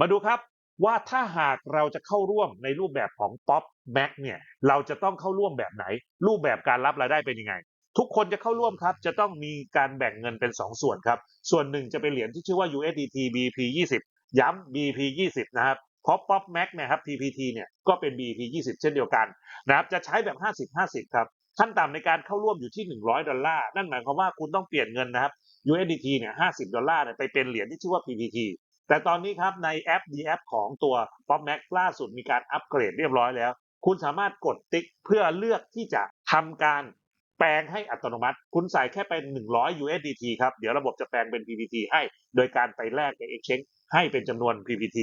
มาดูครับว่าถ้าหากเราจะเข้าร่วมในรูปแบบของ Pop Max เนี่ยเราจะต้องเข้าร่วมแบบไหน รูปแบบการรับรายได้เป็นยังไง ทุกคนจะเข้าร่วมครับ จะต้องมีการแบ่งเงินเป็น 2 ส่วนครับ ส่วนหนึ่งจะเป็นเหรียญที่ชื่อว่า USDT BP 20ย้ำ BP 20นะครับเพราะ Pop Max เนี่ยครับ PPT เนี่ยก็เป็น BP 20 เช่นเดียวกันนะครับจะใช้แบบ 50-50 ครับ ขั้นต่ำในการเข้าร่วมอยู่ที่ 100 ดอลลาร์นั่นหมายความว่าคุณต้องเปลี่ยนเงินนะครับ USDT เนี่ย50 ดอลลาร์เนี่ยไปเป็นเหรียญที่ชื่อว่า PPT แต่ตอนนี้ครับในแอป D App ของตัว Pop Max ล่าสุดมีการอัปเกรดเรียบร้อยแล้ว คุณสามารถกดติ๊กเพื่อเลือกที่จะทำการแปลงให้อัตโนมัติ คุณใส่แค่เป็น 100 USDT ครับ เดี๋ยวระบบจะแปลงเป็น PPT ให้ โดยการไปแลกใน Exchange ให้เป็นจำนวน PPT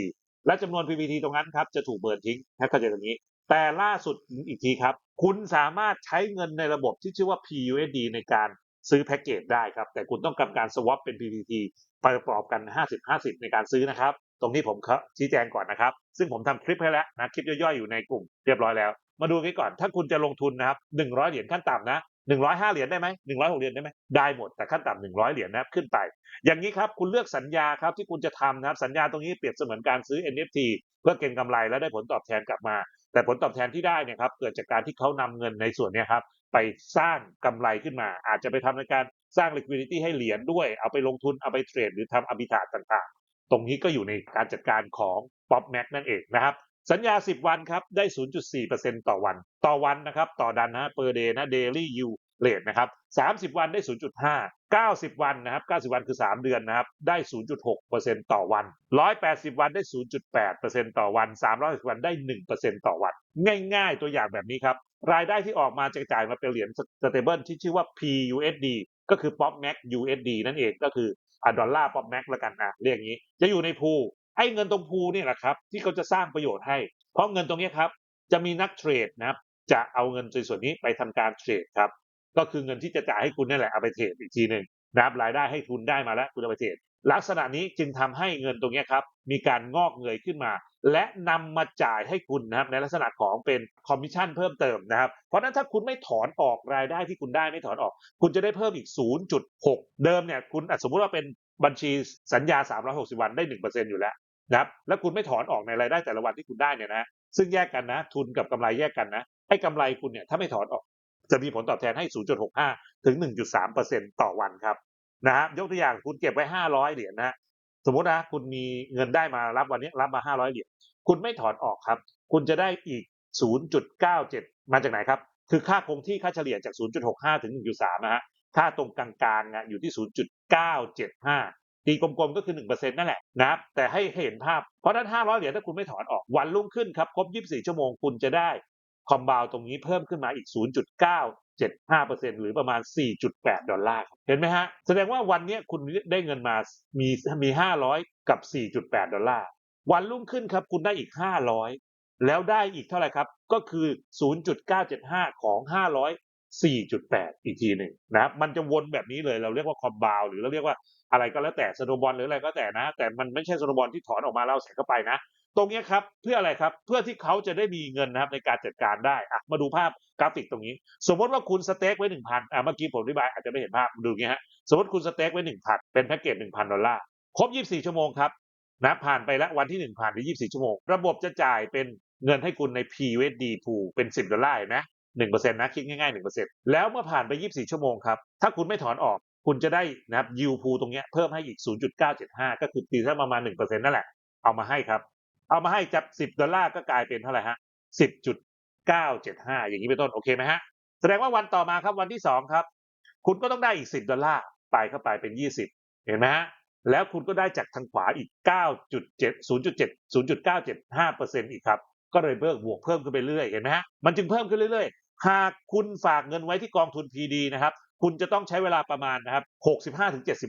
และจำนวน PPT ตรงนั้นครับจะถูกเบิร์นทิ้งถ้าเข้าใจตรงนี้ แต่ล่าสุดอีกทีครับ คุณสามารถใช้เงินในระบบที่ชื่อว่า PUSD ในการ ซื้อแพ็กเกจได้ครับ แต่คุณต้องทำการ swap เป็น PPT ประกอบกัน 50-50 ในการซื้อนะครับ ตรงนี้ผมชี้แจงก่อนนะครับ ซึ่งผมทำคลิปให้แล้วนะคลิปย่อยๆอยู่ในกลุ่มเรียบร้อยแล้ว มาดูกันก่อน ถ้าคุณจะลงทุนนะครับ100 เหรียญขั้นต่ำนะ105 เหรียญได้ไหม106 เหรียญได้ไหมได้หมดแต่ขั้นต่ำ100 เหรียญนะครับขึ้นไป อย่างนี้ครับคุณเลือกสัญญาครับที่คุณจะทำนะครับสัญญาตรงนี้เปรียบเสมือนการซื้อ NFT เพื่อเก็งกำไรและได้ผลตอบแทนกลับมา แต่ผลตอบแทนที่ได้เนี่ยครับเกิดจากการที่เขานำเงินในส่วนนี้ครับไปสร้างกำไรขึ้นมา อาจจะไปทำในการสร้าง liquidity ให้เหรียญด้วย เอาไปลงทุนเอาไปเทรดหรือทำ arbitrage ต่างๆ ตรงนี้ก็อยู่ในการจัดการของ Pop Max นั่นเองนะครับสัญญา 10 วันครับ ได้ 0.4%ต่อวัน ต่อวันนะครับ ต่อดันนะ per day นะ daily yield rate นะครับ 30 วันได้ 0.5 90 วันนะครับ 90 วันคือ 3 เดือนนะครับ ได้ 0.6%ต่อวัน 180 วันได้ 0.8%ต่อวัน 360 วันได้ 1%ต่อวัน ง่ายๆ ตัวอย่างแบบนี้ครับ รายได้ที่ออกมาจะจ่ายมาเป็นเหรียญ stable ที่ชื่อว่า PUSD ก็คือ Pop Max USD นั่นเองก็คืออดอลลาร์ Pop Max ละกันอะเรียกอย่างนี้ จะอยู่ในพูลไอ้เงินตรงพูลนี่แหละครับที่เขาจะสร้างประโยชน์ให้ เพราะเงินตรงนี้ครับจะมีนักเทรดนะครับจะเอาเงินส่วนนี้ไปทำการเทรดครับ ก็คือเงินที่จะจ่ายให้คุณนี่แหละเอาไปเทรดอีกทีหนึ่งนะครับรายได้ให้ทุนได้มาแล้วคุณเอาไปเทรดลักษณะนี้จึงทำให้เงินตรงนี้ครับมีการงอกเงยขึ้นมา และนำมาจ่ายให้คุณนะครับในลักษณะของเป็นคอมมิชชั่นเพิ่มเติมนะครับ เพราะนั้นถ้าคุณไม่ถอนออกรายได้ที่คุณได้ไม่ถอนออก คุณจะได้เพิ่มอีก 0.6 เดิมเนี่ยคุณสมมุติว่าเป็นบัญชีสัญญา 360 วันได้ 1%อยู่แล้วนะครับแล้วคุณไม่ถอนออกในรายได้แต่ละวันที่คุณได้เนี่ยนะซึ่งแยกกันนะ ทุนกับกำไรแยกกันนะไอ้กำไรคุณเนี่ยถ้าไม่ถอนออก จะมีผลตอบแทนให้ 0.65 ถึง 1.3%ต่อวันครับนะครับยกตัวอย่างคุณเก็บไว้ 500 เหรียญนะสมมตินะคุณมีเงินได้มารับวันนี้รับมา 500 เหรียญคุณไม่ถอนออกครับ คุณจะได้อีก 0.97 มาจากไหนครับ คือค่าคงที่ค่าเฉลี่ยจาก 0.65 ถึง 1.3 นะฮะค่าตรงกลางๆนะอยู่ที่ 0.975 ตีกลมๆก็คือ 1%นั่นแหละนะครับแต่ให้เห็นภาพเพราะนั้น 500 เหรียญถ้าคุณไม่ถอนออกวันรุ่งขึ้นครับครบ 24 ชั่วโมงคุณจะได้ คอมบาวตรงนี้เพิ่มขึ้นมาอีก 0.975%หรือประมาณ 4.8 ดอลลาร์ เห็นไหมฮะ แสดงว่าวันนี้คุณได้เงินมา มีมี 500 กับ 4.8 ดอลลาร์ วันรุ่งขึ้นครับคุณได้อีก 500 แล้วได้อีกเท่าไหร่ครับ ก็คือ 0.975 ของ 500 4.8 อีกทีหนึ่งนะมันจะวนแบบนี้เลยเราเรียกว่าคอมบาวหรือเราเรียกว่าอะไรก็แล้วแต่สโนบอลหรืออะไรก็แต่นะ แต่มันไม่ใช่สโนบอลที่ถอนออกมาแล้วใส่เข้าไปนะ ตรงนี้ครับเพื่ออะไรครับเพื่อที่เขาจะได้มีเงินนะครับในการจัดการได้อะมาดูภาพกราฟิกตรงนี้ สมมติว่าคุณสเต็กไว้1,000อะเมื่อกี้ผมอธิบายอาจจะไม่เห็นภาพดูงี้ฮะสมมติคุณสเต็กไว้1,000เป็นแพ็กเกจ1,000ดอลลาร์ครบ 24 ชั่วโมงครับนะผ่านไปแล้ววันที่ 1 ผ่านไป24 ชั่วโมง ระบบจะจ่ายเป็นเงินให้คุณใน p w d p o o เป็น 10 ดอลลาร์เห็นไหมหนึ่งเปอร์เซ็นต์นะคิดง่ายๆหนึ่งเปอร์เซ็นต์แล้วเมื่อผ่านไป 24 ชั่วโมงครับ ถ้าคุณไม่ถอนออกคุณจะได้นะครับยูพูตรงเนี้ยเพิ่มให้อีก 0.975 ก็คือตีซะประมาณ1%นั่นแหละเอามาให้ครับ เอามาให้จาก10ดอลลาร์ก็กลายเป็นเท่าไหร่ฮะ10.975อย่างนี้เป็นต้นโอเคไหมฮะแสดงว่าวันต่อมาครับวันที่2ครับ คุณก็ต้องได้อีก10ดอลลาร์ไปเข้าไปเป็น20เห็นไหมฮะแล้วคุณก็ได้จากทางขวาอีก 9.7 0.7 0.975%อีกครับ ก็เลยเพิ่มบวกเพิ่มขึ้นไปเรื่อยเห็นไหมฮะมันจึงเพิ่มขึ้นเรื่อยๆ หากคุณฝากเงินไว้ที่กองทุน PD นะครับ คุณจะต้องใช้เวลาประมาณนะครับ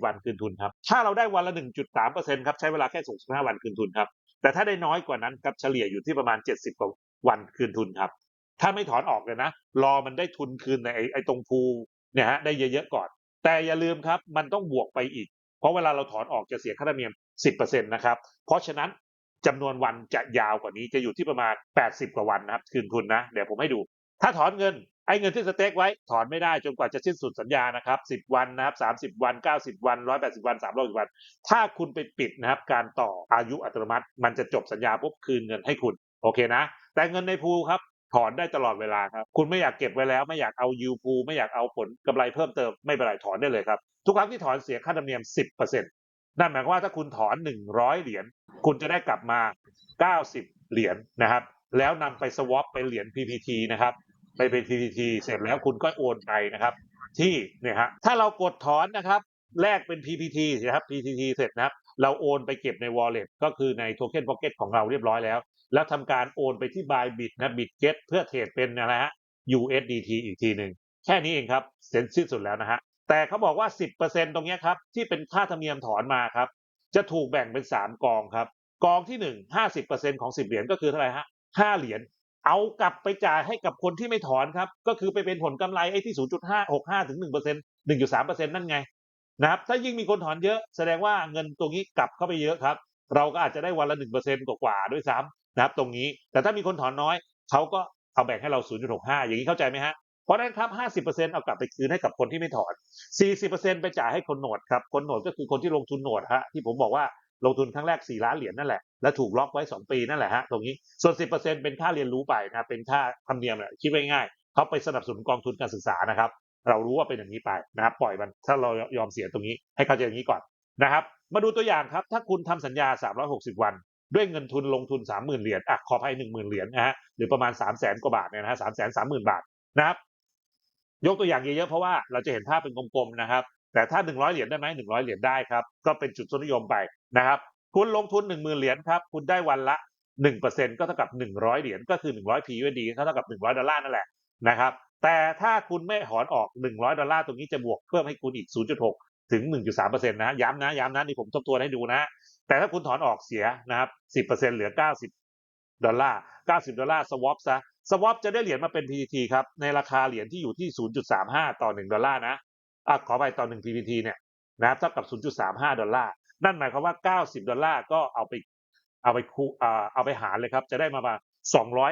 65-70 วันคืนทุนครับ ถ้าเราได้วันละ 1.3%ครับ ใช้เวลาแค่ 65 วันคืนทุนครับ แต่ถ้าได้น้อยกว่านั้นครับเฉลี่ยอยู่ที่ประมาณ 70 กว่าวันคืนทุนครับ ถ้าไม่ถอนออกเลยนะ รอมันได้ทุนคืนในไอ้ตรงพูเนี่ยฮะได้เยอะๆก่อน แต่อย่าลืมครับ มันต้องบวกไปอีก เพราะเวลาเราถอนออกจะเสียค่าธรรมเนียม 10%นะครับ เพราะฉะนั้นจำนวนวันจะยาวกว่านี้จะอยู่ที่ประมาณ 80 กว่าวันนะครับ คืนทุนนะ เดี๋ยวผมให้ดู ถ้าถอนเงิน ไอ้เงินที่สเต็กไว้ถอนไม่ได้จนกว่าจะสิ้นสุดสัญญานะครับ10วันนะครับ30 วัน 90 วัน 180 วัน360วัน ถ้าคุณไปปิดนะครับ การต่ออายุอัตโนมัติ มันจะจบสัญญาปุ๊บคืนเงินให้คุณ โอเคนะ แต่เงินในพูครับถอนได้ตลอดเวลาครับ คุณไม่อยากเก็บไว้แล้ว ไม่อยากเอายูพูไม่อยากเอาผลกำไรเพิ่มเติมไม่เป็นไรถอนได้เลยครับ ทุกครั้งที่ถอนเสียค่าธรรมเนียม 10%นั่นหมายความว่าถ้าคุณถอน 100 เหรียญคุณจะได้กลับมา 90 เหรียญนะครับ แล้วนำไปสวอปเป็นเหรียญ PPT นะครับ ไปเป็น PPT เสร็จแล้วคุณก็โอนไปนะครับ ที่เนี่ยฮะถ้าเรากดถอนนะครับแลกเป็น PPT นะครับ PPT เสร็จนะครับ เราโอนไปเก็บใน wallet ก็คือใน Token Pocket ของเราเรียบร้อยแล้ว แล้วทำการโอนไปที่ Bybit นะ Bitget เพื่อเทรดเป็นนะฮะ USDT อีกทีหนึ่งแค่นี้เองครับเซ็นสิ้นสุดแล้วนะฮะแต่เขาบอกว่า 10%ตรงเนี้ยครับ ที่เป็นค่าธรรมเนียมถอนมาครับ จะถูกแบ่งเป็น 3 กองครับ กองที่ 1 50%ของ 10 เหรียญก็คือเท่าไหร่ฮะ5เหรียญ เอากลับไปจ่ายให้กับคนที่ไม่ถอนครับ ก็คือไปเป็นผลกำไรไอ้ที่ 0.565 ถึง1% 1.3%นั่นไงนะครับ ถ้ายิ่งมีคนถอนเยอะแสดงว่าเงินตรงนี้กลับเข้าไปเยอะครับ เราก็อาจจะได้วันละ 1%กว่าๆด้วยซ้ำนะครับ ตรงนี้ แต่ถ้ามีคนถอนน้อย เขาก็เอาแบ่งให้เรา 0.65 อย่างนี้เข้าใจไหมฮะ เพราะฉะนั้นครับ 50%เอากลับไปคืนให้กับคนที่ไม่ถอน 40%ไปจ่ายให้คนโหนดครับ คนโหนดก็คือคนที่ลงทุนโหนดฮะที่ผมบอกว่า ลงทุนครั้งแรก 4 ล้านเหรียญนั่นแหละ แล้วถูกล็อกไว้ 2 ปีนั่นแหละฮะตรงนี้ ส่วน 10%เป็นค่าเรียนรู้ไปนะเป็นค่าธรรมเนียมแหละคิดไว้ง่ายๆเขาไปสนับสนุนกองทุนการศึกษานะครับ เรารู้ว่าเป็นอย่างนี้ไปนะครับปล่อยมันถ้าเรายอมเสียตรงนี้ ให้เข้าใจอย่างนี้ก่อนนะครับ มาดูตัวอย่างครับ ถ้าคุณทำสัญญา 360 วัน ด้วยเงินทุนลงทุน 30,000 เหรียญอะขอภัย10,000 เหรียญนะฮะหรือประมาณ 3 0 0 0 0 0กว่าบาทเนี่ยนะฮะ3 3 0 0 0 0บาทนะครับยกตัวอย่างเยอะๆเพราะว่าเราจะเห็นภาพเป็นกลมๆนะครับ แต่ถ้า 100 เหรียญได้ไหม100 เหรียญได้ครับ ก็เป็นจุดนิยมไปนะครับ คุณลงทุน 10,000 เหรียญครับ คุณได้วันละ 1%ก็เท่ากับ 100 เหรียญ ก็คือ 100 PUSD เท่ากับ 100 ดอลลาร์นั่นแหละนะครับ แต่ถ้าคุณไม่ถอนออก 100 ดอลลาร์ตรงนี้จะบวกเพิ่มให้คุณอีก 0.6 ถึง 1.3%นะ ย้ำนะ ย้ำนะ นี่ผมทบทวนให้ดูนะ แต่ถ้าคุณถอนออกเสียนะครับ 10%เหลือ 90 ดอลลาร์ 90 ดอลลาร์สวอปซะสวอปจะได้เหรียญมาเป็น PPT ครับ ในราคาเหรียญที่อยู่ที่ 0.35 ต่อ 1 ดอลลาร์นะ อะขอไปต่อ1 PPT เนี่ยนะครับเท่ากับ 0.35 ดอลลาร์ นั่นหมายความว่า 90 ดอลลาร์ก็เอาไปเอาไปคูอ่าเอาไปหารเลยครับ จะได้มาประมาณ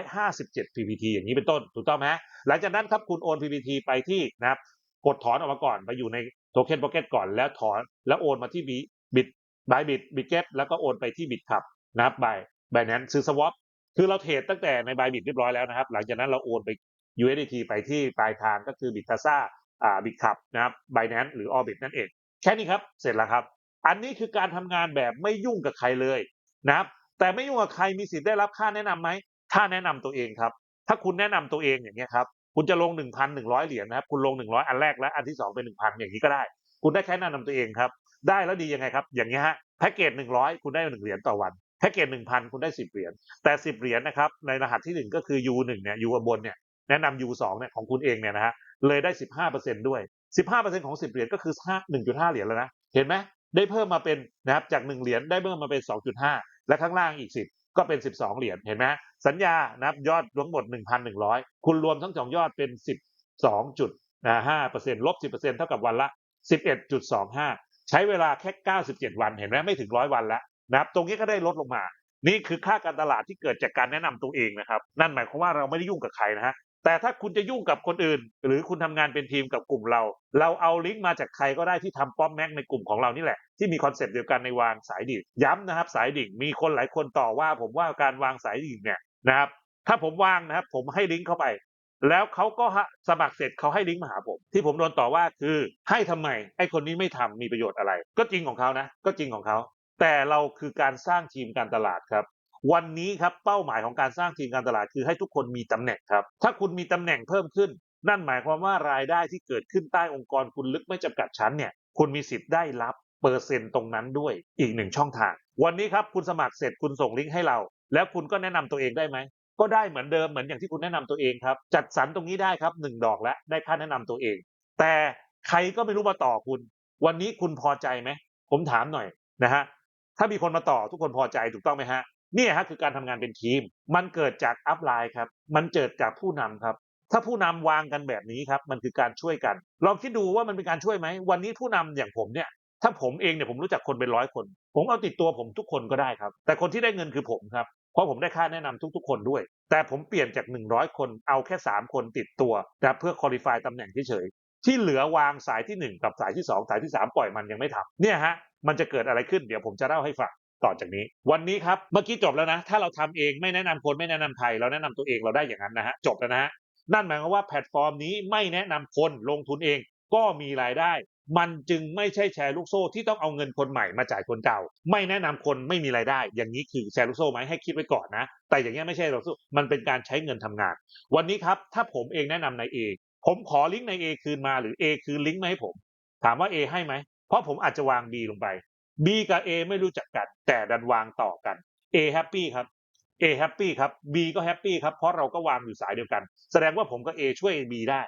257 PPT อย่างนี้เป็นต้น ถูกต้องไหมหลังจากนั้นครับคุณโอน PPT ไปที่นะครับ กดถอนออกมาก่อนไปอยู่ในโทเค็นพ็อกเก็ตก่อนแล้วถอนแล้วโอนมาที่บิบิตบายบิตบิตเก็ตแล้วก็โอนไปที่บิตขับนะครับบายบายนั้นซื้อสวอปคือเราเทรดตั้งแต่ในบายบิตเรียบร้อยแล้วนะครับ หลังจากนั้นเราโอนไป USDT ไปที่ปลายทางก็คือบิตทาซ่า อ่าบิตขับนะครับบายนั้นหรือออบิทนั่นเอง แค่นี้ครับ เสร็จแล้วครับ อันนี้คือการทำงานแบบไม่ยุ่งกับใครเลยนะครับ แต่ไม่ยุ่งกับใครมีสิทธิ์ได้รับค่าแนะนำไหมถ้าแนะนำตัวเองครับ ถ้าคุณแนะนำตัวเองอย่างเงี้ยครับ คุณจะลง 1,100 เหรียญนะครับ คุณลง 100 อันแรกและอันที่ 2 เป็น 1,000 อย่างนี้ก็ได้ คุณได้แค่แนะนำตัวเองครับ ได้แล้วดียังไงครับ อย่างเงี้ยฮะ แพ็กเกจ 100 คุณได้ 1 เหรียญต่อวัน แพ็กเกจ 1,000 คุณได้ 10 เหรียญ แต่ 10 เหรียญนะครับ ในรหัสที่ 1 ก็คือ U1 เนี่ย U บนเนี่ย แนะนำ U2 เนี่ยของคุณเองเนี่ยนะฮะ เลยได้ 15%ด้วย 15%ของ 10 เหรียญก็คือ5 1.5 เหรียญแล้วนะ เห็นไหมได้เพิ่มมาเป็นนะครับจาก 1 เหรียญได้เพิ่มมาเป็น 2.5 และข้างล่างอีก 10 ก็เป็น 12 เหรียญเห็นไหมสัญญานะครับยอดทั้งหมด 1,100 คุณรวมทั้งสองยอดเป็น 12.5%ลบ 10%เท่ากับวันละ 11.25 ใช้เวลาแค่ 97 วันเห็นไหมไม่ถึง100วันแล้วนะครับตรงนี้ก็ได้ลดลงมานี่คือค่าการตลาดที่เกิดจากการแนะนำตัวเองนะครับ นั่นหมายความว่าเราไม่ได้ยุ่งกับใครนะฮะ แต่ถ้าคุณจะยุ่งกับคนอื่น หรือคุณทำงานเป็นทีมกับกลุ่มเรา เราเอาลิงก์มาจากใครก็ได้ที่ทำป๊อปแม็กในกลุ่มของเรานี่แหละ ที่มีคอนเซปต์เดียวกันในวางสายดิ่งย้ำนะครับ สายดิ่งมีคนหลายคนต่อว่า ผมว่าการวางสายดิ่งเนี่ยนะครับ ถ้าผมวางนะครับ ผมให้ลิงก์เข้าไป แล้วเขาก็สมัครเสร็จเขาให้ลิงก์มาหาผม ที่ผมโดนต่อว่าคือให้ทำไมไอ้คนนี้ไม่ทำมีประโยชน์อะไร ก็จริงของเขานะ ก็จริงของเขาแต่เราคือการสร้างทีมการตลาดครับ วันนี้ครับเป้าหมายของการสร้างทีมการตลาดคือให้ทุกคนมีตำแหน่งครับ ถ้าคุณมีตำแหน่งเพิ่มขึ้น นั่นหมายความว่ารายได้ที่เกิดขึ้นใต้องค์กรคุณลึกไม่จำกัดชั้นเนี่ยคุณมีสิทธิ์ได้รับเปอร์เซ็นต์ตรงนั้นด้วยอีกหนึ่งช่องทาง วันนี้ครับคุณสมัครเสร็จคุณส่งลิงก์ให้เรา แล้วคุณก็แนะนำตัวเองได้ไหมก็ได้เหมือนเดิมเหมือนอย่างที่คุณแนะนำตัวเองครับ จัดสรรตรงนี้ได้ครับหนึ่งดอกและได้ค่าแนะนำตัวเอง แต่ใครก็ไม่รู้มาต่อคุณ วันนี้คุณพอใจไหมผมถามหน่อยนะฮะถ้ามีคนมาต่อทุกคนพอใจถูกต้องไหมฮะ นี่ฮะคือการทำงานเป็นทีม มันเกิดจากอัพไลน์ครับ มันเกิดจากผู้นำครับ ถ้าผู้นำวางกันแบบนี้ครับ มันคือการช่วยกันลองคิดดูว่ามันเป็นการช่วยไหม วันนี้ผู้นำอย่างผมเนี่ย ถ้าผมเองเนี่ยผมรู้จักคนเป็นร้อยคน ผมเอาติดตัวผมทุกคนก็ได้ครับ แต่คนที่ได้เงินคือผมครับ เพราะผมได้ค่าแนะนำทุก ๆ คนด้วย แต่ผมเปลี่ยนจาก 100 คนเอาแค่ 3 คนติดตัวนะเพื่อคุริฟายตำแหน่งเฉยๆที่เหลือวางสายที่ 1 กับสายที่ 2 สายที่ 3 ปล่อยมันยังไม่ทำเนี่ยฮะมันจะเกิดอะไรขึ้นเดี๋ยวผมจะเล่าให้ฟัง ต่อจากนี้ วันนี้ครับเมื่อกี้จบแล้วนะ ถ้าเราทำเองไม่แนะนำคนไม่แนะนำใครเราแนะนำตัวเองเราได้อย่างนั้นนะฮะจบแล้วนะฮะนั่นหมายความว่าแพลตฟอร์มนี้ไม่แนะนำคนลงทุนเองก็มีรายได้ มันจึงไม่ใช่แชร์ลูกโซ่ที่ต้องเอาเงินคนใหม่มาจ่ายคนเก่า ไม่แนะนำคนไม่มีรายได้ อย่างนี้คือแชร์ลูกโซ่ไหมให้คิดไว้ก่อนนะ แต่อย่างนี้ไม่ใช่ลูกโซ่มันเป็นการใช้เงินทำงาน วันนี้ครับถ้าผมเองแนะนำใน A ผมขอลิงก์ใน A คืนมาหรือ A คืนลิงก์มาให้ผม ถามว่า A ให้ไหมเพราะผมอาจจะวาง B ลงไป B กับ A ไม่รู้จักกัน แต่ดันวางต่อกัน A แฮปปี้ครับ A แฮปปี้ครับ B ก็แฮปปี้ครับเพราะเราก็วางอยู่สายเดียวกัน แสดงว่าผมกับ A ช่วย B ได้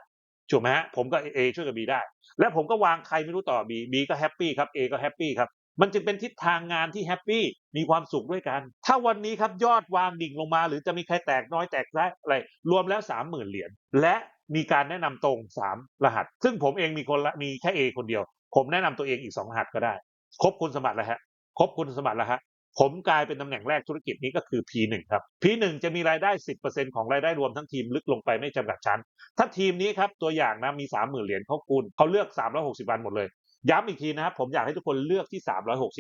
ถูกไหมฮะผมกับ A ช่วยกับ B ได้ และผมก็วางใครไม่รู้ต่อ B B ก็แฮปปี้ครับ A ก็แฮปปี้ครับมันจึงเป็นทิศทางงานที่แฮปปี้มีความสุขด้วยกัน ถ้าวันนี้ครับยอดวางดิ่งลงมา หรือจะมีใครแตกน้อยแตกร้อะไรรวมแล้ว 30,000 เหรียญและมีการแนะนำตรง 3 รหัส ซึ่งผมเองมีคนละมีแค่ A คนเดียว ผมแนะนำตัวเองอีก 2 รหัสก็ได้ ครบคุณสมบัติแล้วฮะครบคุณสมบัติแล้วฮะผมกลายเป็นตำแหน่งแรกธุรกิจนี้ก็คือ P1 ครับ P1 จะมีรายได้ 10%ของรายได้รวมทั้งทีมลึกลงไปไม่จำกัดชั้น ถ้าทีมนี้ครับตัวอย่างนะมี 30,000 เหรียญเขาคูณเขาเลือก 360 วันหมดเลย ย้ำอีกทีนะครับผมอยากให้ทุกคนเลือกที่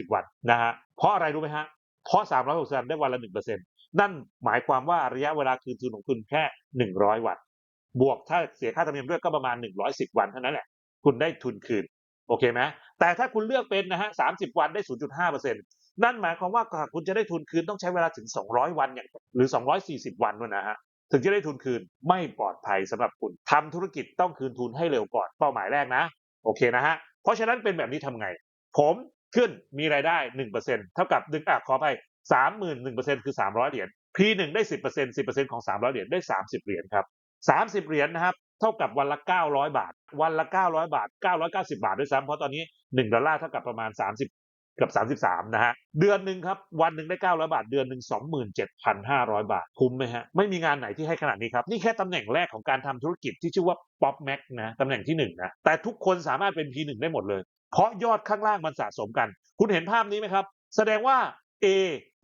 360 วันนะฮะเพราะอะไรรู้ไหมฮะเพราะ 360 วันได้วันละ 1%นั่นหมายความว่าระยะเวลาคืนทุนของคุณแค่ 100 วัน บวกถ้าเสียค่าธรรมเนียมด้วยก็ประมาณ 110 วันเท่านั้นแหละ คุณได้ทุนคืน โอเคไหม แต่ถ้าคุณเลือกเป็นนะฮะ30วันได้ 0.5%นั่นหมายความว่าคุณจะได้ทุนคืนต้องใช้เวลาถึง 200 วันอย่างหรือ 240 วันด้วยนะฮะถึงจะได้ทุนคืนไม่ปลอดภัยสำหรับคุณทำธุรกิจต้องคืนทุนให้เร็วก่อนเป้าหมายแรกนะ โอเคนะฮะเพราะฉะนั้นเป็นแบบนี้ทำไง ผมขึ้นมีรายได้ 1%เท่ากับดึงอะขอไป31%คือ 300 เหรียญ P1 ได้ 10% 10%ของ 300 เหรียญได้ 30 เหรียญครับ 30 เหรียญนะครับ เท่ากับวันละ 900 บาท วันละ 900 บาท 990 บาทด้วยซ้ำเพราะตอนนี้ 1 ดอลลาร์เท่ากับประมาณ 30กับ 33 นะฮะ เดือนหนึ่งครับ วันหนึ่งได้ 900 บาท เดือนหนึ่ง27,500 บาท คุ้มไหมฮะ ไม่มีงานไหนที่ให้ขนาดนี้ครับ นี่แค่ตำแหน่งแรกของการทำธุรกิจที่ชื่อว่า Pop Max นะ ตำแหน่งที่ 1 นะ แต่ทุกคนสามารถเป็น P1 ได้หมดเลย เพราะยอดข้างล่างมันสะสมกัน คุณเห็นภาพนี้ไหมครับ แสดงว่า A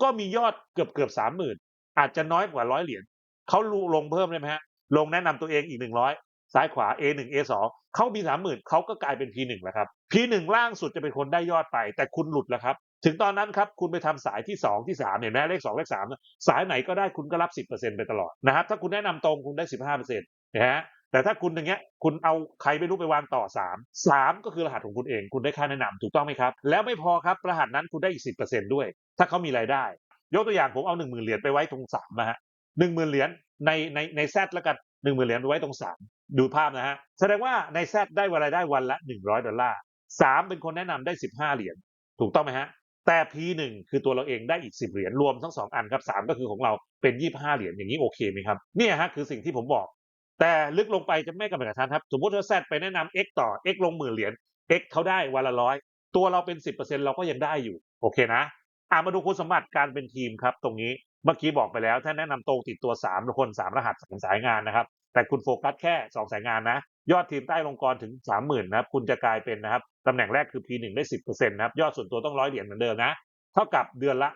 ก็มียอดเกือบเกือบสามหมื่นอาจจะน้อยกว่าร้อยเหรียญเขาลงเพิ่มได้ไหมฮะ ลงแนะนำตัวเองอีกหนึ่งร้อยซ้ายขวา A1 A2 เขามีสามหมื่นเขาก็กลายเป็น P1 แล้วครับ P1 ล่างสุดจะเป็นคนได้ยอดไป แต่คุณหลุดแล้วครับ ถึงตอนนั้นครับคุณไปทำสายที่ 2 ที่ 3 เห็นไหมเลข 2 เลข 3 สายไหนก็ได้คุณก็รับ 10%ไปตลอดนะครับ ถ้าคุณแนะนำตรงคุณได้ 15%นะฮะแต่ถ้าคุณอย่างเงี้ยคุณเอาใครไม่รู้ไปวางต่อ 3 3 ก็คือรหัสของคุณเอง คุณได้ค่าแนะนำถูกต้องไหมครับ แล้วไม่พอครับรหัสนั้นคุณได้อีก 10%ด้วย ถ้าเขามีรายได้ ยกตัวอย่างผมเอา1 0,000เหรียญไปไว้ตรง3นะฮะ1 0,000เหรียญ ในในในแซดแล้วกัน1 0,000เหรียญไว้ตรง3ดูภาพนะฮะแสดงว่าในแซดได้รายได้วันละ100ดอลลาร์3เป็นคนแนะนำได้15เหรียญถูกต้องไหมฮะแต่ P1 คือตัวเราเองได้อีก 10 เหรียญรวมทั้ง 2 อันครับ3ก็คือของเราเป็น 25 เหรียญอย่างนี้โอเคไหมครับเนี่ยฮะคือสิ่งที่ผมบอก แต่ลึกลงไปจะไม่กำกับทันครับ สมมติว่า Z ไปแนะนำ X ต่อ X ลงหมื่นเหรียญ X เขาได้วันละร้อยตัวเราเป็น 10%เราก็ยังได้อยู่โอเคนะอ่ามาดูคุณสมบัติการเป็นทีมครับตรงนี้ เมื่อกี้บอกไปแล้ว ถ้าแนะนำตรงติดตัว3คน3รหัสสามสายงานนะครับ แต่คุณโฟกัสแค่ 2 สายงานนะ ยอดทีมใต้ลงกรถึง 30,000นะครับ คุณจะกลายเป็นนะครับตำแหน่งแรกคือ P1 ได้ 10%นะครับ ยอดส่วนตัวต้องร้อยเหรียญเหมือนเดิมนะ เท่ากับเดือนละ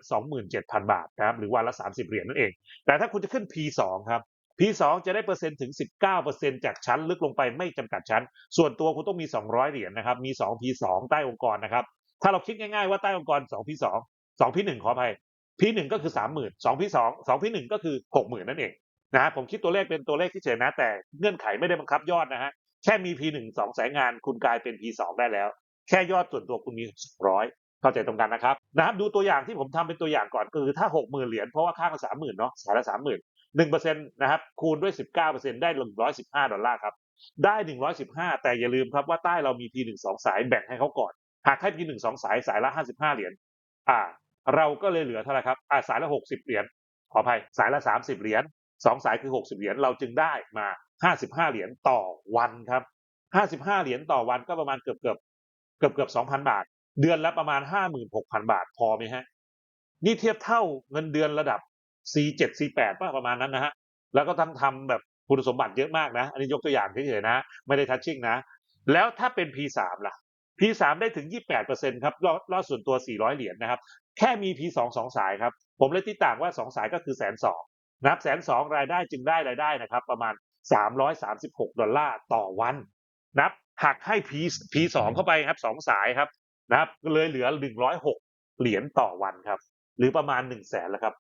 27,000 บาทนะครับหรือวันละ 30 เหรียญนั่นเอง แต่ถ้าคุณจะขึ้น P2 ครับ P2 จะได้เปอร์เซ็นต์ถึง 19%จากชั้นลึกลงไปไม่จำกัดชั้น ส่วนตัวคุณต้องมี 200 เหรียญนะครับ มี 2 P2 ใต้องค์กรนะครับ ถ้าเราคิดง่ายๆว่าใต้องค์กร 2 P2 2 P1 ขออภัย P1 ก็คือ30,000 2 P2 2 P1 ก็คือ60,000นั่นเองนะฮะผมคิดตัวเลขเป็นตัวเลขที่เฉยนะ แต่เงื่อนไขไม่ได้บังคับยอดนะฮะแค่มี P1 2สองสายงานคุณกลายเป็น P2 ได้แล้ว แค่ยอดส่วนตัวคุณมี200เข้าใจตรงกันนะครับนะครับดูตัวอย่างที่ผมทำเป็นตัวอย่างก่อนคือถ้า60,000เหรียญเพราะว่าค่ามัน30,000เนาะสายละ30,000หนึ่งเปอร์เซ็นต์นะครับคูณด้วยสิบเก้าเปอร์เซ็นต์ได้หนึ่งร้อยสิบห้าดอลลาร์ครับได้หนึ่งร้อยสิบห้าแต่อย่าลืมครับว่าใต้เรามีพีหนึ่งสองสายแบ่งให้เขาก่อนหากให้พีหนึ่งสองสายสายละห้าสิบห้าเหรียญอ่า เราก็เลยเหลือเท่าไหร่ครับอ่าสายละหกสิบเหรียญขออภัยสายละสามสิบเหรียญสองสายคือหกสิบเหรียญเราจึงได้มาห้าสิบห้าเหรียญต่อวันครับห้าสิบห้าเหรียญต่อวันก็ประมาณเกือบเกือบเกือบเกือบสองพันบาท เดือนละประมาณห้าหมื่นหกพันบาทพอไหมฮะนี่เทียบเท่าเงินเดือนระดับ C7 C8 ป่ะประมาณนั้นนะฮะแล้วก็ทั้งทำแบบคุณสมบัติเยอะมากนะ อันนี้ยกตัวอย่างเฉยๆนะ ไม่ได้ทัชชิ่งนะ แล้วถ้าเป็น P3 ล่ะ P3 ได้ถึง 28%ครับรอดรอดส่วนตัว 400 เหรียญนะครับ แค่มี P2 สองสายครับ ผมเลยที่ต่างว่า 2 สายก็คือแสนสองนะครับแสนสองรายได้จึงได้รายได้นะครับ ประมาณ 336 ดอลลาร์ต่อวันนะครับหักให้ P P2 เข้าไปครับสองสายครับนะครับเลยเหลือ 106 เหรียญต่อวันครับ หรือประมาณ 1 0 0 0 0แสนแล้วครับ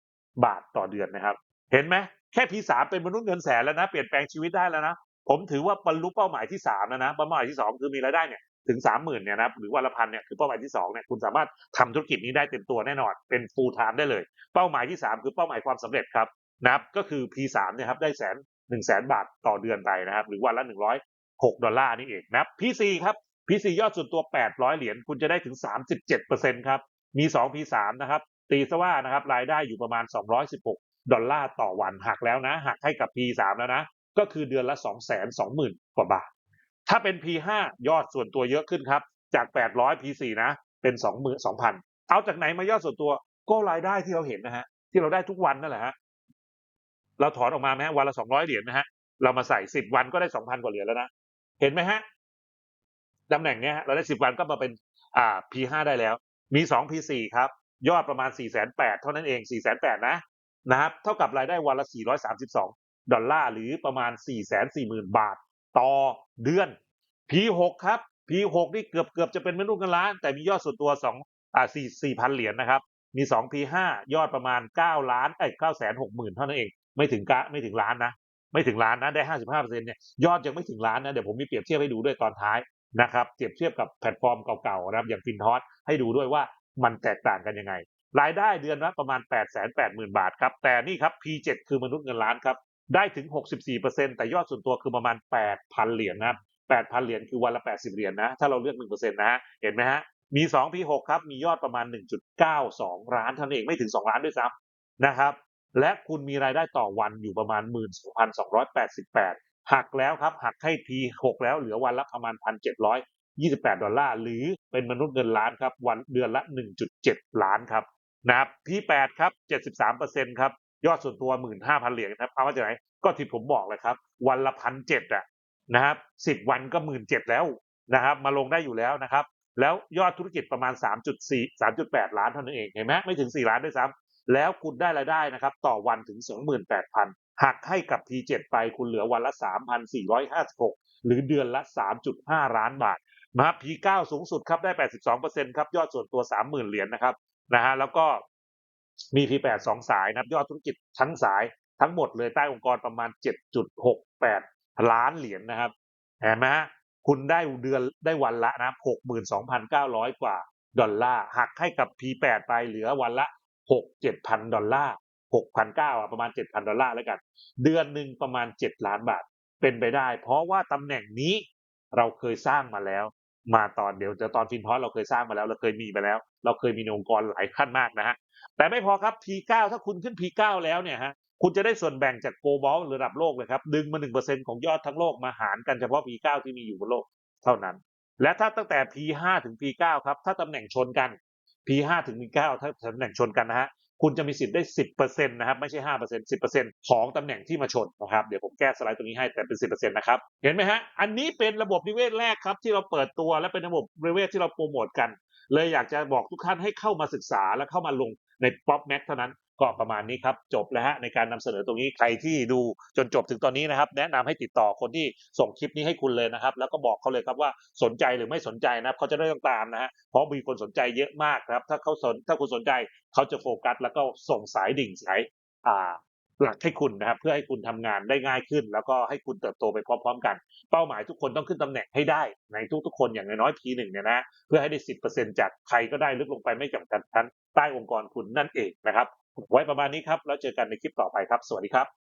บาทต่อเดือนนะครับ เห็นไหมแค่ P3 เป็นมนุษย์เงินแสนแล้วนะ เปลี่ยนแปลงชีวิตได้แล้วนะผมถือว่าบรรลุเป้าหมายที่สามแล้วนะเป้าหมายที่สองคือมีรายได้เนี่ย ถึงสามหมื่นเนี่ยนะครับหรือวันละพันเนี่ยคือเป้าหมายที่สองเนี่ยคุณสามารถทำธุรกิจนี้ได้เต็มตัวแน่นอนเป็น full time ได้เลย เป้าหมายที่สามคือเป้าหมายความสำเร็จครับนะครับก็คือ P3 เนี่ยครับได้แสนหนึ่งแสนบาทต่อเดือนไปนะครับ หรือวันละหนึ่งร้อยหกดอลลาร์นี่เองนะครับ P4 ครับ P4 ยอดส่วนตัว800เหรียญคุณจะได้ถึง37%ครับ มี2 P3 นะครับ ตีซะว่านะครับรายได้อยู่ประมาณ216ดอลลาร์ต่อวันหักแล้วนะหักให้กับ P3 แล้วนะ ก็คือเดือนละ2 2 0 0 0 0กว่าบาท ถ้าเป็น P5 ยอดส่วนตัวเยอะขึ้นครับ จาก 800 P4 นะเป็น 2 2,000 เอาจากไหนมายอดส่วนตัวก็รายได้ที่เราเห็นนะฮะที่เราได้ทุกวันนั่นแหละฮะเราถอนออกมาไหมฮะวันละ 200 เหรียญนะฮะเรามาใส่ 10 วันก็ได้ 2,000 กว่าเหรียญแล้วนะเห็นไหมฮะตำแหน่งเนี้ยฮะเราได้ 10 วันก็มาเป็นอ่า P5 ได้แล้ว มี 2 P4 ครับยอดประมาณ 4 8 0 0 0เท่านั้นเอง 4 8 0 0 0นะนะครับเท่ากับรายได้วันละ 432 ดอลลาร์หรือประมาณ 440,000 บาท ต่อเดือน P6 ครับ P6 นี่เกือบเกือบจะเป็นมนุษย์เงินล้าน แต่มียอดส่วนตัว2อ่า4 4,000เหรียญนะครับ มี 2 P5 ยอดประมาณ 9 ล้านเอ้ย9 6 0 0 0 0เท่านั้นเอง ไม่ถึงกะไม่ถึงล้านนะ ไม่ถึงล้านนะได้ 55%เนี่ยยอดยังไม่ถึงล้านนะ เดี๋ยวผมมีเปรียบเทียบให้ดูด้วยตอนท้ายนะครับเปรียบเทียบกับแพลตฟอร์มเก่าๆนะครับอย่างฟินทอสให้ดูด้วยว่ามันแตกต่างกันยังไง รายได้เดือนละประมาณ 8 8 0 0 0 0 บาทครับ แต่นี่ครับ P7 คือมนุษย์เงินล้านครับ ได้ถึง 64%แต่ยอดส่วนตัวคือประมาณ 8,000 เหรียญนะ8,000 เหรียญคือวันละ 80 เหรียญนะ ถ้าเราเลือก 1%นะฮะ เห็นไหมฮะ มี2 P6 ครับ มียอดประมาณ 1.92 ล้านเท่านั้นเองไม่ถึง 2 ล้านด้วยซ้ำนะครับ และคุณมีรายได้ต่อวันอยู่ประมาณ 12,288 หักแล้วครับ หักให้ P6 แล้วเหลือวันละประมาณ 1,728 ดอลลาร์ หรือเป็นมนุษย์เงินล้านครับ วันเดือนละ 1.7 ล้านครับนะครับ P8 ครับ 73%ครับ ยอดส่วนตัว15,000เหรียญนะครับเอามาจากไหนก็ที่ผมบอกเลยครับ วันละพันเจ็ดอะนะครับ10วันก็หมื่นเจ็ดแล้วนะครับ มาลงได้อยู่แล้วนะครับ แล้วยอดธุรกิจประมาณ 3.4 3.8 ล้านเท่านั้นเองเห็นไหมไม่ถึง 4 ล้านด้วยซ้ำแล้วคุณได้รายได้นะครับ ต่อวันถึง 28,000หักให้กับ P7 ไปคุณเหลือวันละ 3,456 หรือเดือนละ 3.5 ล้านบาทนะครับ P9 สูงสุดครับได้ 82%ครับยอดส่วนตัว 30,000 เหรียญนะครับนะฮะแล้วก็ มี P8 สองสายนะครับยอดธุรกิจทั้งสายทั้งหมดเลยใต้องค์กรประมาณ 7.68 ล้านเหรียญนะครับเห็นไหมฮะคุณได้เดือนได้วันละนะ62,900 กว่าดอลลาร์หักให้กับ P8 ไปเหลือวันละ 6-7,000 ดอลลาร์6,900อะประมาณ 7,000 ดอลลาร์แล้วกัน เดือนหนึ่งประมาณ 7 ล้านบาทเป็นไปได้ เพราะว่าตำแหน่งนี้เราเคยสร้างมาแล้ว มาตอนเดี๋ยวจะตอนฟินพอสเราเคยสร้างมาแล้วเราเคยมีมาแล้ว เราเคยมีองค์กรหลายขั้นมากนะฮะแต่ไม่พอครับ P9 ถ้าคุณขึ้น P9 แล้วเนี่ยฮะคุณจะได้ส่วนแบ่งจากโกลบอลระดับโลกเลยครับ ดึงมา 1%ของยอดทั้งโลกมาหารกันเฉพาะ P9 ที่มีอยู่บนโลกเท่านั้น และถ้าตั้งแต่ P5 ถึง P9 ครับ ถ้าตำแหน่งชนกัน P5 ถึง P9 ถ้าตำแหน่งชนกันนะฮะ คุณจะมีสิทธิ์ได้ 10%นะครับไม่ใช่ 5% 10%ของตำแหน่งที่มาชนนะครับเดี๋ยวผมแก้สไลด์ตรงนี้ให้แต่เป็น 10%นะครับเห็นไหมฮะอันนี้เป็นระบบนิเวศแรกครับที่เราเปิดตัวและเป็นระบบนิเวศที่เราโปรโมทกัน เลยอยากจะบอกทุกท่านให้เข้ามาศึกษาและเข้ามาลงในพ็อปแม็กเท่านั้น ก็ประมาณนี้ครับจบแล้วฮะในการนำเสนอตรงนี้ใครที่ดูจนจบถึงตอนนี้นะครับ แนะนำให้ติดต่อคนที่ส่งคลิปนี้ให้คุณเลยนะครับ แล้วก็บอกเขาเลยครับว่าสนใจหรือไม่สนใจนะครับเขาจะได้ต้องตามนะฮะเพราะมีคนสนใจเยอะมากครับ ถ้าเขาสนถ้าคุณสนใจเขาจะโฟกัส แล้วก็ส่งสายดิ่งสายอ่าหลักให้คุณนะครับเพื่อให้คุณทำงานได้ง่ายขึ้น แล้วก็ให้คุณเติบโตไปพร้อม ๆ กัน เป้าหมายทุกคนต้องขึ้นตำแหน่งให้ได้ ในทุกๆคนอย่างน้อยๆ P1 เนี่ยนะเพื่อให้ได้10%จากใครก็ได้ลึกลงไปไม่จำกัดชั้นใต้องค์กรคุณนั่นเองนะครับ ไว้ประมาณนี้ครับ แล้วเจอกันในคลิปต่อไปครับ สวัสดีครับ